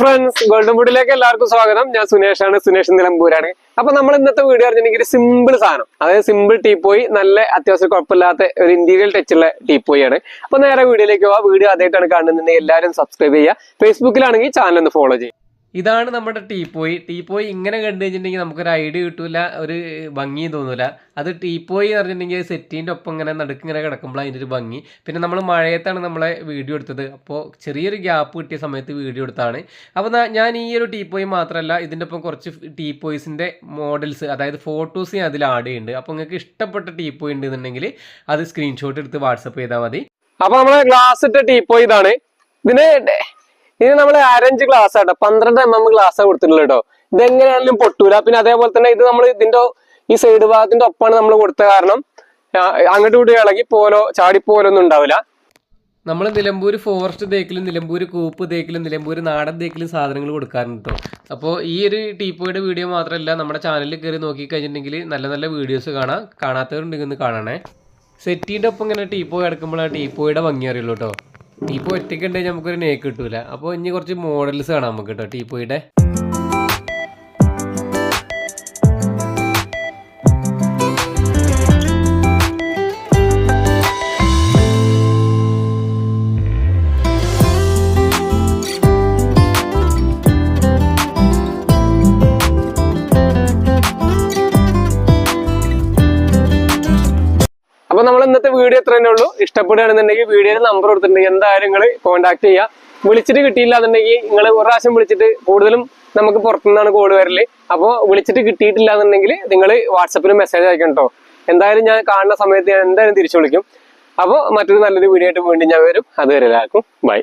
Friends golden വുഡിലേക്ക് എല്ലാവർക്കും സ്വാഗതം. ഞാൻ സുനേഷാണ് സുനേഷ് നിലമ്പൂരാണ്. അപ്പൊ നമ്മൾ ഇന്നത്തെ വീഡിയോ പറഞ്ഞിട്ടുണ്ടെങ്കിൽ സിമ്പിൾ സാധനം. അതായത് സിമ്പിൾ ടീപ്പോയി നല്ല അത്യാവശ്യം കുഴപ്പമില്ലാത്ത ഒരു ഇന്റീരിയൽ ടച്ചുള്ള ടീപ്പോയി ആണ് അപ്പൊ നേരെ വീഡിയോയിലേക്ക് പോവാ. വീഡിയോ ആദ്യമായിട്ടാണ് കാണുന്നുണ്ടെങ്കിൽ എല്ലാവരും സബ്സ്ക്രൈബ് ചെയ്യുക. ഫേസ്ബുക്കിലാണെങ്കിൽ ചാനൽ ഒന്ന് ഫോളോ ചെയ്യുക. ഇതാണ് നമ്മുടെ ടീപ്പോയി. ടീപ്പോയി ഇങ്ങനെ കണ്ടു കഴിഞ്ഞിട്ടുണ്ടെങ്കിൽ നമുക്കൊരു ഐഡിയ കിട്ടൂല ഒരു ഭംഗിയും തോന്നൂല. അത് ടീപ്പോയി എന്ന് പറഞ്ഞിട്ടുണ്ടെങ്കിൽ സെറ്റീന്റെ ഒപ്പം ഇങ്ങനെ നടുക്ക് ഇങ്ങനെ കിടക്കുമ്പോൾ അതിന്റെ ഒരു ഭംഗി. പിന്നെ നമ്മൾ മഴയത്താണ് നമ്മളെ വീഡിയോ എടുത്തത്. അപ്പോൾ ചെറിയൊരു ഗ്യാപ്പ് കിട്ടിയ സമയത്ത് വീഡിയോ എടുത്താണ്. അപ്പോൾ ഞാൻ ഈ ഒരു ടീപ്പോയി മാത്രമല്ല ഇതിന്റെ ഒപ്പം കുറച്ച് ടീപ്പോയ്സിന്റെ മോഡൽസ് അതായത് ഫോട്ടോസ് ഞാൻ അതിൽ ആഡ് ചെയ്യുന്നുണ്ട്. അപ്പോൾ നിങ്ങൾക്ക് ഇഷ്ടപ്പെട്ട ടീപ്പോയി ഉണ്ടെന്നുണ്ടെങ്കിൽ അത് സ്ക്രീൻഷോട്ട് എടുത്ത് വാട്സപ്പ് ചെയ്താൽ മതി. അപ്പോൾ നമ്മളെ ഗ്ലാസ് ഇട്ട ടീപ്പോയി ഇതാണ്. ഇതിന് ഇത് നമ്മൾ അരഞ്ച് ഗ്ലാസ് ആട്ടോ. പന്ത്രണ്ട് എം എം ഗ്ലാസ് കൊടുത്തിട്ടുള്ളൂ കേട്ടോ. ഇതെങ്ങനെയാണെങ്കിലും പൊട്ടൂല. പിന്നെ അതേപോലെ തന്നെ ഇത് നമ്മൾ ഇതിന്റെ ഈ സൈഡ് ഭാഗത്തിന്റെ ഒപ്പാണ് നമ്മൾ കൊടുത്ത കാരണം അങ്ങോട്ടും ഇങ്ങോട്ടും ഇളകി പോലോ ചാടിപ്പോലോ ഒന്നും ഉണ്ടാവില്ല. നമ്മൾ നിലമ്പൂർ ഫോറസ്റ്റ് തേക്കിലും നിലമ്പൂർ കൂപ്പ് തേക്കിലും നിലമ്പൂർ നാടൻ തേക്കിലും സാധനങ്ങൾ കൊടുക്കാറുണ്ട് കേട്ടോ അപ്പോൾ ഈ ഒരു ടീപ്പോയുടെ വീഡിയോ മാത്രമല്ല നമ്മുടെ ചാനലിൽ കയറി നോക്കിക്കഴിഞ്ഞിട്ടുണ്ടെങ്കിൽ നല്ല നല്ല വീഡിയോസ് കാണാം. കാണാത്തവരുണ്ടെങ്കിൽ ഒന്ന് കാണണേ. സെറ്റീന്റെ ഒപ്പം ഇങ്ങനെ ടീപ്പോ ആ ടീപ്പോയുടെ ഭംഗി അറിയുള്ളൂ കേട്ടോ ടീപ്പോ ഒറ്റയ്ക്ക് ഉണ്ടെങ്കിൽ നമുക്കൊരു നേക്ക് കിട്ടൂല. അപ്പോൾ ഇനി കുറച്ച് മോഡൽസ് കാണാം നമുക്ക് കേട്ടോ ടീപ്പോയുടെ അപ്പൊ നമ്മൾ ഇന്നത്തെ വീഡിയോ തന്നെ ഉള്ളൂ. ഇഷ്ടപ്പെടുകയാണെന്നുണ്ടെങ്കിൽ വീഡിയോയിൽ നമ്പർ കൊടുത്തിട്ടുണ്ടെങ്കിൽ എന്തായാലും നിങ്ങൾ കോൺടാക്ട് ചെയ്യുക. വിളിച്ചിട്ട് കിട്ടിയില്ല എന്നുണ്ടെങ്കിൽ നിങ്ങൾ ഒരു പ്രാവശ്യം വിളിച്ചിട്ട് കൂടുതലും നമുക്ക് പുറത്തുനിന്നാണ് കോൾ വരൽ. അപ്പോൾ വിളിച്ചിട്ട് കിട്ടിയിട്ടില്ല എന്നുണ്ടെങ്കിൽ നിങ്ങൾ വാട്സപ്പിൽ മെസ്സേജ് അയക്കണം കേട്ടോ എന്തായാലും ഞാൻ കാണുന്ന സമയത്ത് ഞാൻ എന്തായാലും തിരിച്ചു വിളിക്കും. അപ്പോൾ മറ്റൊരു നല്ലൊരു വീഡിയോ ആയിട്ട് വീണ്ടും ഞാൻ വരും. അതുവരെ എല്ലാവർക്കും ബൈ